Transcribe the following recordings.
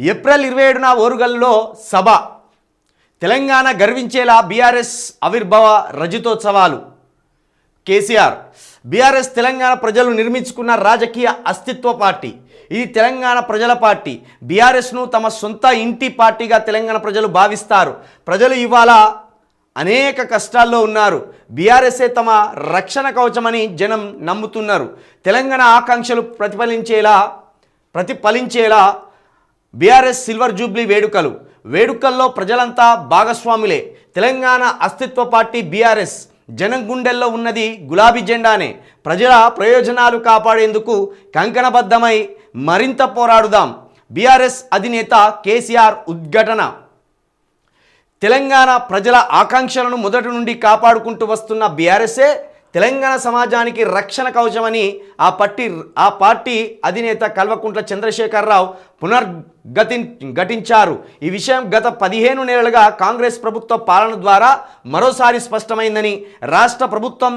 April ఇరవై ఏడున ఓరుగల్లో సభ. Telangana గర్వించేలా BRS ఆవిర్భావ రజతోత్సవాలు. కేసీఆర్ బీఆర్ఎస్ తెలంగాణ ప్రజలు నిర్మించుకున్న రాజకీయ అస్తిత్వ పార్టీ. ఇది తెలంగాణ ప్రజల పార్టీ. బీఆర్ఎస్ను తమ సొంత ఇంటి పార్టీగా తెలంగాణ ప్రజలు భావిస్తారు. ప్రజలు ఇవాళ అనేక కష్టాల్లో ఉన్నారు. బీఆర్ఎస్ఏ తమ రక్షణ కవచమని జనం నమ్ముతున్నారు. తెలంగాణ ఆకాంక్షలు ప్రతిఫలించేలా ప్రతిఫలించేలా బీఆర్ఎస్ సిల్వర్ జూబ్లీ వేడుకలు. వేడుకల్లో ప్రజలంతా భాగస్వాములే. తెలంగాణ అస్తిత్వ పార్టీ బీఆర్ఎస్ జనం గుండెల్లో ఉన్నది గులాబీ జెండానే. ప్రజల ప్రయోజనాలు కాపాడేందుకు కంకణబద్ధమై మరింత పోరాడుదాం. బీఆర్ఎస్ అధినేత కేసీఆర్ ఉద్ఘటన. తెలంగాణ ప్రజల ఆకాంక్షలను మొదటి నుండి కాపాడుకుంటూ వస్తున్న బీఆర్ఎస్ఏ తెలంగాణ సమాజానికి రక్షణ కవచమని ఆ పట్టి ఆ పార్టీ అధినేత కల్వకుంట్ల చంద్రశేఖరరావు పునర్గతి ఘటించారు. ఈ విషయం గత పదిహేను నెలలుగా కాంగ్రెస్ ప్రభుత్వ పాలన ద్వారా మరోసారి స్పష్టమైందని రాష్ట్ర ప్రభుత్వం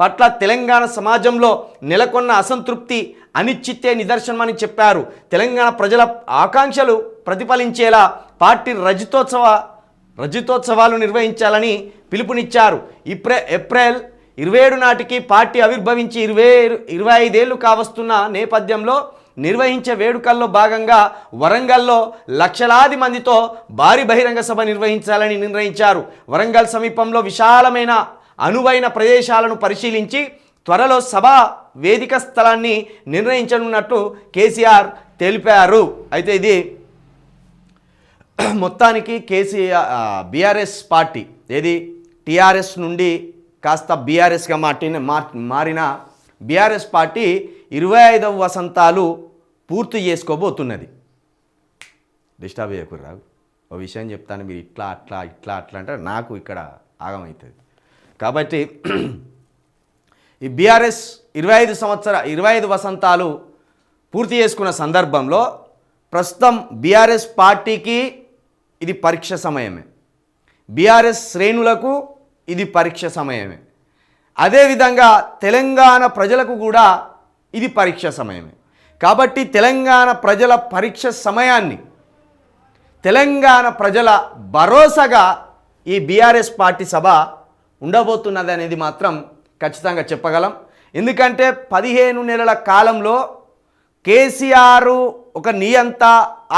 పట్ల తెలంగాణ సమాజంలో నెలకొన్న అసంతృప్తి అనిశ్చితే నిదర్శనమని చెప్పారు. తెలంగాణ ప్రజల ఆకాంక్షలు ప్రతిఫలించేలా పార్టీ రజతోత్సవ రజతోత్సవాలు నిర్వహించాలని పిలుపునిచ్చారు. ఇప్రే ఏప్రిల్ ఇరవై ఏడు నాటికి పార్టీ ఆవిర్భవించి ఇరవై ఇరవై ఐదేళ్ళు కావస్తున్న నేపథ్యంలో నిర్వహించే వేడుకల్లో భాగంగా వరంగల్లో లక్షలాది మందితో భారీ బహిరంగ సభ నిర్వహించాలని నిర్ణయించారు. వరంగల్ సమీపంలో విశాలమైన అనువైన ప్రదేశాలను పరిశీలించి త్వరలో సభ వేదిక స్థలాన్ని నిర్ణయించనున్నట్టు కేసీఆర్ తెలిపారు. అయితే ఇది మొత్తానికి కేసీఆర్ బీఆర్ఎస్ పార్టీ ఏది? టీఆర్ఎస్ నుండి కాస్త బీఆర్ఎస్గా మాటిన మార్- మారిన బీఆర్ఎస్ పార్టీ ఇరవై ఐదవ వసంతాలు పూర్తి చేసుకోబోతున్నది. డిస్టర్బ్ చేయకూడదు ఒక ఓ విషయం చెప్తాను మీరు ఇట్లా అట్లా ఇట్లా అట్లా అంటే నాకు ఇక్కడ ఆగమవుతుంది కాబట్టి ఈ బీఆర్ఎస్ ఇరవై ఐదు సంవత్సర ఇరవై ఐదు వసంతాలు పూర్తి చేసుకున్న సందర్భంలో ప్రస్తుతం బీఆర్ఎస్ పార్టీకి ఇది పరీక్ష సమయమే. బీఆర్ఎస్ శ్రేణులకు ఇది పరీక్ష సమయమే. అదేవిధంగా తెలంగాణ ప్రజలకు కూడా ఇది పరీక్ష సమయమే. కాబట్టి తెలంగాణ ప్రజల పరీక్ష సమయాన్ని తెలంగాణ ప్రజల భరోసాగా ఈ బీఆర్ఎస్ పార్టీ సభ ఉండబోతున్నది అనేది మాత్రం ఖచ్చితంగా చెప్పగలం. ఎందుకంటే పదిహేను నెలల కాలంలో కేసీఆర్ ఒక నియంత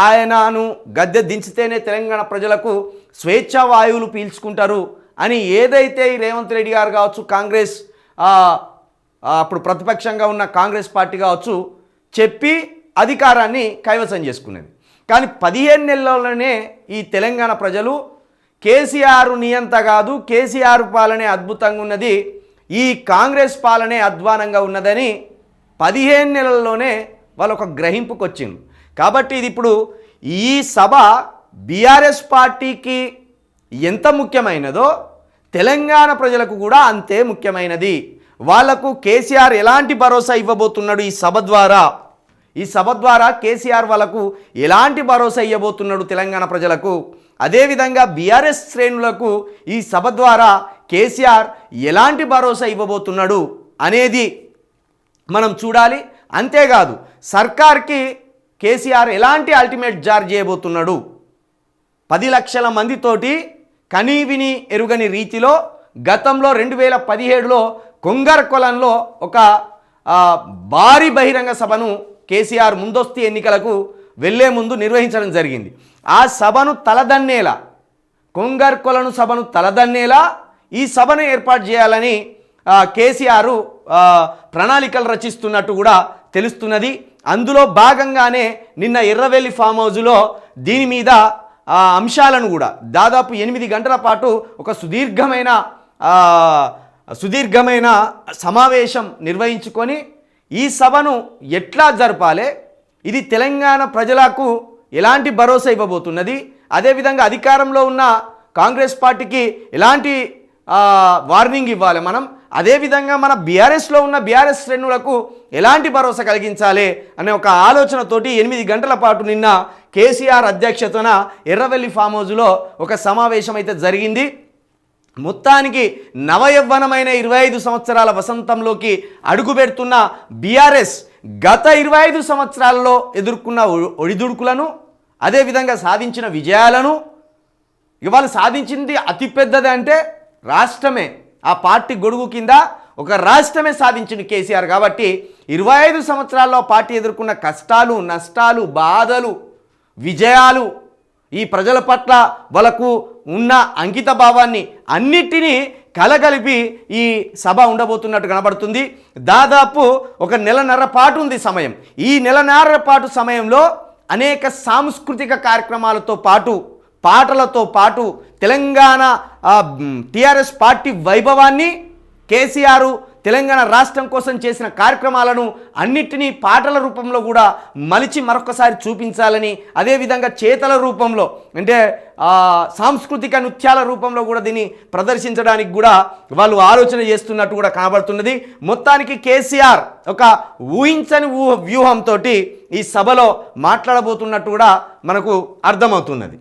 ఆయనను గద్దె దించితేనే తెలంగాణ ప్రజలకు స్వేచ్ఛా వాయువులు పీల్చుకుంటారు. అని ఏదైతే ఈ రేవంత్ రెడ్డి గారు కావచ్చు కాంగ్రెస్ అప్పుడు ప్రతిపక్షంగా ఉన్న కాంగ్రెస్ పార్టీ కావచ్చు చెప్పి అధికారాన్ని కైవసం చేసుకునేది. కానీ పదిహేను నెలల్లోనే ఈ తెలంగాణ ప్రజలు కేసీఆర్ నియంత కాదు కేసీఆర్ పాలనే అద్భుతంగా ఉన్నది ఈ కాంగ్రెస్ పాలనే అధ్వానంగా ఉన్నదని పదిహేను నెలల్లోనే వాళ్ళు ఒక గ్రహింపుకి వచ్చింది కాబట్టి ఇది ఇప్పుడు ఈ సభ బీఆర్ఎస్ పార్టీకి ఎంత ముఖ్యమైనదో తెలంగాణ ప్రజలకు కూడా అంతే ముఖ్యమైనది. వాళ్ళకు కేసీఆర్ ఎలాంటి భరోసా ఇవ్వబోతున్నాడు ఈ సభ ద్వారా? ఈ సభ ద్వారా కేసీఆర్ వాళ్ళకు ఎలాంటి భరోసా ఇవ్వబోతున్నాడు తెలంగాణ ప్రజలకు? అదేవిధంగా బీఆర్ఎస్ శ్రేణులకు ఈ సభ ద్వారా కేసీఆర్ ఎలాంటి భరోసా ఇవ్వబోతున్నాడు అనేది మనం చూడాలి. అంతేకాదు సర్కార్కి కేసీఆర్ ఎలాంటి అల్టిమేట్ జారీ చేయబోతున్నాడు? పది లక్షల మందితోటి కనీవిని ఎరుగని రీతిలో గతంలో రెండు వేల పదిహేడులో కొంగర్కొలంలో ఒక భారీ బహిరంగ సభను కేసీఆర్ ముందస్తు ఎన్నికలకు వెళ్ళే ముందు నిర్వహించడం జరిగింది. ఆ సభను తలదన్నేలా కొంగర్కొలను సభను తలదన్నేలా ఈ సభను ఏర్పాటు చేయాలని కేసీఆర్ ప్రణాళికలు రచిస్తున్నట్టు కూడా తెలుస్తున్నది. అందులో భాగంగానే నిన్న ఎర్రవెల్లి ఫామ్ హౌజ్లో దీని మీద ఆ అంశాలను కూడా దాదాపు ఎనిమిది గంటల పాటు ఒక సుదీర్ఘమైన సుదీర్ఘమైన సమావేశం నిర్వహించుకొని ఈ సభను ఎట్లా జరపాలి? ఇది తెలంగాణ ప్రజలకు ఎలాంటి భరోసా ఇవ్వబోతున్నది? అదేవిధంగా అధికారంలో ఉన్న కాంగ్రెస్ పార్టీకి ఎలాంటి వార్నింగ్ ఇవ్వాలి మనం? అదేవిధంగా మన బీఆర్ఎస్లో ఉన్న బీఆర్ఎస్ శ్రేణులకు ఎలాంటి భరోసా కలిగించాలి? అనే ఒక ఆలోచనతోటి ఎనిమిది గంటల పాటు నిన్న కేసీఆర్ అధ్యక్షతన ఎర్రవెల్లి ఫామ్ హౌజ్లో ఒక సమావేశం అయితే జరిగింది. మొత్తానికి నవయవ్వనమైన ఇరవై ఐదు సంవత్సరాల వసంతంలోకి అడుగుపెడుతున్న బీఆర్ఎస్ గత ఇరవై ఐదు సంవత్సరాల్లో ఎదుర్కొన్న ఒ- ఒడిదుడుకులను అదేవిధంగా సాధించిన విజయాలను ఇవాళ సాధించింది అతిపెద్దది అంటే రాష్ట్రమే. ఆ పార్టీ గొడుగు కింద ఒక రాష్ట్రమే సాధించింది కేసీఆర్ కాబట్టి ఇరవై ఐదు సంవత్సరాల్లో పార్టీ ఎదుర్కొన్న కష్టాలు నష్టాలు బాధలు విజయాలు ఈ ప్రజల పట్ల వాళ్ళకు ఉన్న అంకిత భావాన్ని అన్నిటినీ కలగలిపి ఈ సభ ఉండబోతున్నట్టు కనబడుతుంది. దాదాపు ఒక నెలన్నర పాటు ఉంది సమయం. ఈ నెలన్నర పాటు సమయంలో అనేక సాంస్కృతిక కార్యక్రమాలతో పాటు పాటలతో పాటు తెలంగాణ టిఆర్ఎస్ పార్టీ వైభవాన్ని కేసీఆర్ తెలంగాణ రాష్ట్రం కోసం చేసిన కార్యక్రమాలను అన్నిటినీ పాటల రూపంలో కూడా మలిచి మరొకసారి చూపించాలని అదేవిధంగా చేతల రూపంలో అంటే సాంస్కృతిక నృత్యాల రూపంలో కూడా దీన్ని ప్రదర్శించడానికి కూడా వాళ్ళు ఆలోచన చేస్తున్నట్టు కూడా కనబడుతున్నది. మొత్తానికి కేసీఆర్ ఒక ఊహించని ఊహ వ్యూహంతో ఈ సభలో మాట్లాడబోతున్నట్టు కూడా మనకు అర్థమవుతున్నది.